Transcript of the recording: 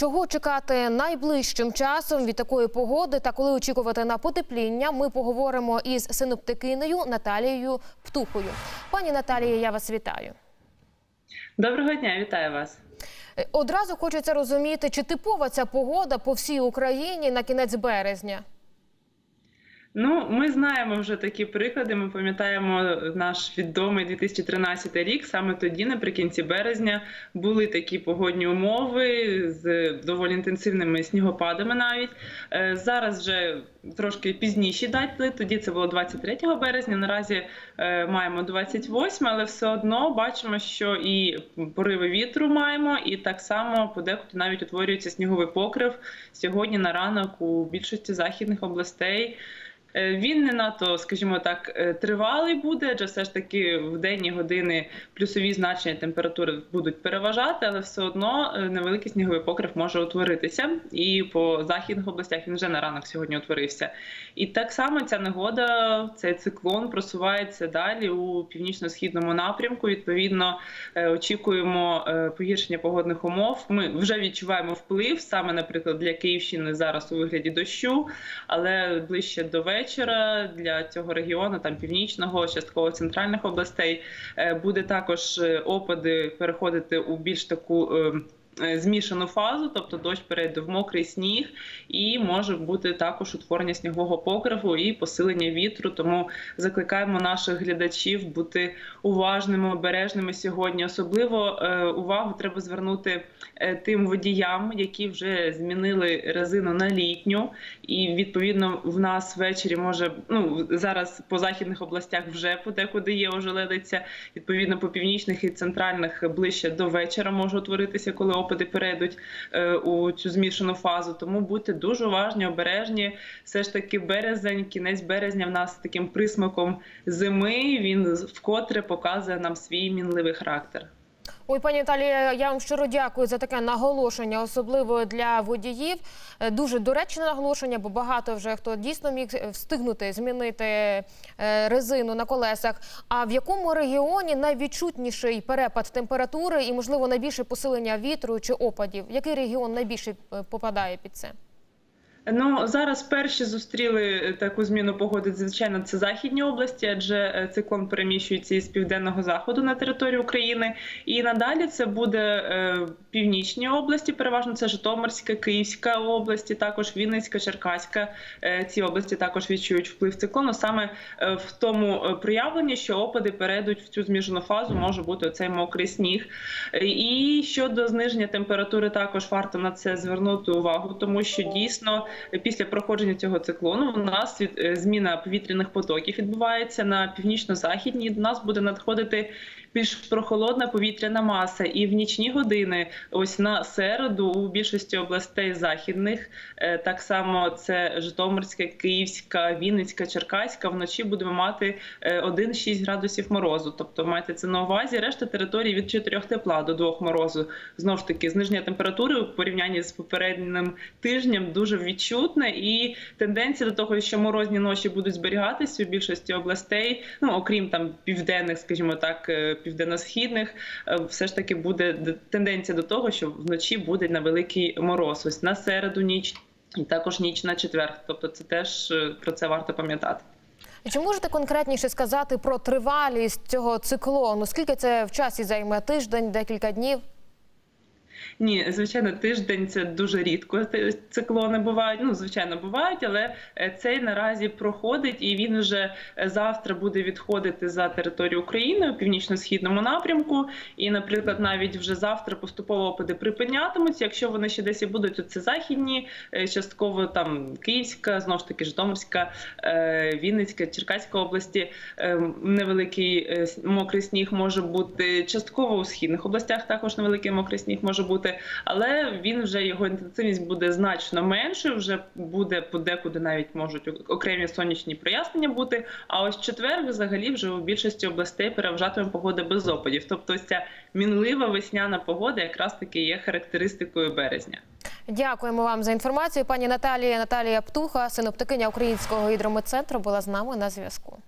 Чого чекати найближчим часом від такої погоди та коли очікувати на потепління? Ми поговоримо із синоптикинею Наталією Птухою. Пані Наталія, я вас вітаю. Доброго дня, вітаю вас. Е, Одразу хочеться розуміти, чи типова ця погода по всій Україні на кінець березня. Ну, ми знаємо вже такі приклади. Ми пам'ятаємо наш відомий 2013 рік. Саме тоді, наприкінці березня, були такі погодні умови з доволі інтенсивними снігопадами. Навіть Е, зараз вже трошки пізніші дати. Тоді це було 23 березня. Наразі е, маємо 28, але все одно бачимо, що і пориви вітру маємо, і так само подекуди навіть утворюється сніговий покрив сьогодні на ранок у більшості західних областей. Е, Він не надто, скажімо так, е, тривалий буде, адже все ж таки в денні години плюсові значення температури будуть переважати, але все одно е, невеликий сніговий покрив може утворитися. І по західних областях він вже на ранок сьогодні утворився. І так само ця негода, цей циклон просувається далі у північно-східному напрямку. Відповідно, очікуємо погіршення погодних умов. Ми вже відчуваємо вплив саме, наприклад, для Київщини зараз у вигляді дощу, але ближче до вечора для цього регіону, там північного, частково центральних областей, е, буде також е, опади переходити у більш таку. Е, Змішану фазу, тобто дощ перейде в мокрий сніг, і може бути також утворення снігового покриву і посилення вітру. Тому закликаємо наших глядачів бути уважними, обережними сьогодні. Особливо е, увагу треба звернути е, тим водіям, які вже змінили резину на літню, і відповідно в нас ввечері може ну зараз по західних областях вже подекуди є ожеледиця. Відповідно, по північних і центральних ближче до вечора може утворитися, коли опади перейдуть е, у цю змішану фазу. Тому будьте дуже уважні, обережні. Все ж таки, березень, кінець березня в нас таким присмаком зими. Він вкотре показує нам свій мінливий характер. Ой, пані Наталія, я вам щиро дякую за таке наголошення, особливо для водіїв. Е, Дуже доречне наголошення, бо багато вже хто дійсно міг е, встигнути змінити е, резину на колесах. А в якому регіоні найвідчутніший перепад температури і, можливо, найбільше посилення вітру чи опадів? Який регіон найбільше попадає під це? Ну зараз перші зустріли таку зміну погоди. Звичайно, це західні області, адже е, циклон переміщується із південного заходу на територію України. І надалі це буде е, північні області. Переважно це Житомирська, Київська області, також Вінницька, Черкаська. Е, ці області також відчують вплив циклону. Саме е, в тому е, проявленні, що опади перейдуть в цю зміжену фазу, може бути оцей мокрий сніг. Е, І щодо зниження температури, також варто на це звернути увагу, тому що дійсно після проходження цього циклону у нас від- е, зміна повітряних потоків відбувається на північно-західній. До нас буде надходити більш прохолодна повітряна маса, і в нічні години, ось на середу, у більшості областей західних, е, так само це Житомирська, Київська, Вінницька, Черкаська. Вночі будемо мати е, 1-6 градусів морозу. Тобто майте це на увазі. Решта території від 4 тепла до 2 морозу. Знову ж таки, зниження температури в порівнянні з попереднім тижнем дуже відчутне, і тенденція до того, що морозні ночі будуть зберігатися у більшості областей, ну окрім там південних, скажімо так, е, південно-східних, е, все ж таки буде тенденція до того, що вночі буде невеликий мороз. Ось на середу ніч. І також ніч на четвер, тобто це теж е, про це варто пам'ятати. Чи можете конкретніше сказати про тривалість цього циклону? Скільки це в часі займе тиждень, декілька днів? Ні, звичайно, тиждень це дуже рідко. Циклони бувають. Ну, звичайно, бувають, але е, цей наразі проходить, і він вже е, завтра буде відходити за територію України у північно-східному напрямку. І, наприклад, навіть вже завтра поступово опади припинятимуться. Якщо вони ще десь і будуть, то це західні, е, частково там Київська, знову ж таки, Житомирська, Вінницька, Черкаська області. Невеликий мокрий сніг може бути частково у східних областях. Також невеликий мокрий сніг може бути, але він вже його інтенсивність буде значно менше. Вже буде подекуди навіть можуть окремі сонячні прояснення бути. А ось четвер взагалі вже у більшості областей переважатиме погода без опадів. Тобто, ця мінлива весняна погода якраз таки є характеристикою березня. Дякуємо вам за інформацію. Пані Наталія Наталія Птуха, синоптикиня Українського гідрометцентру, була з нами на зв'язку.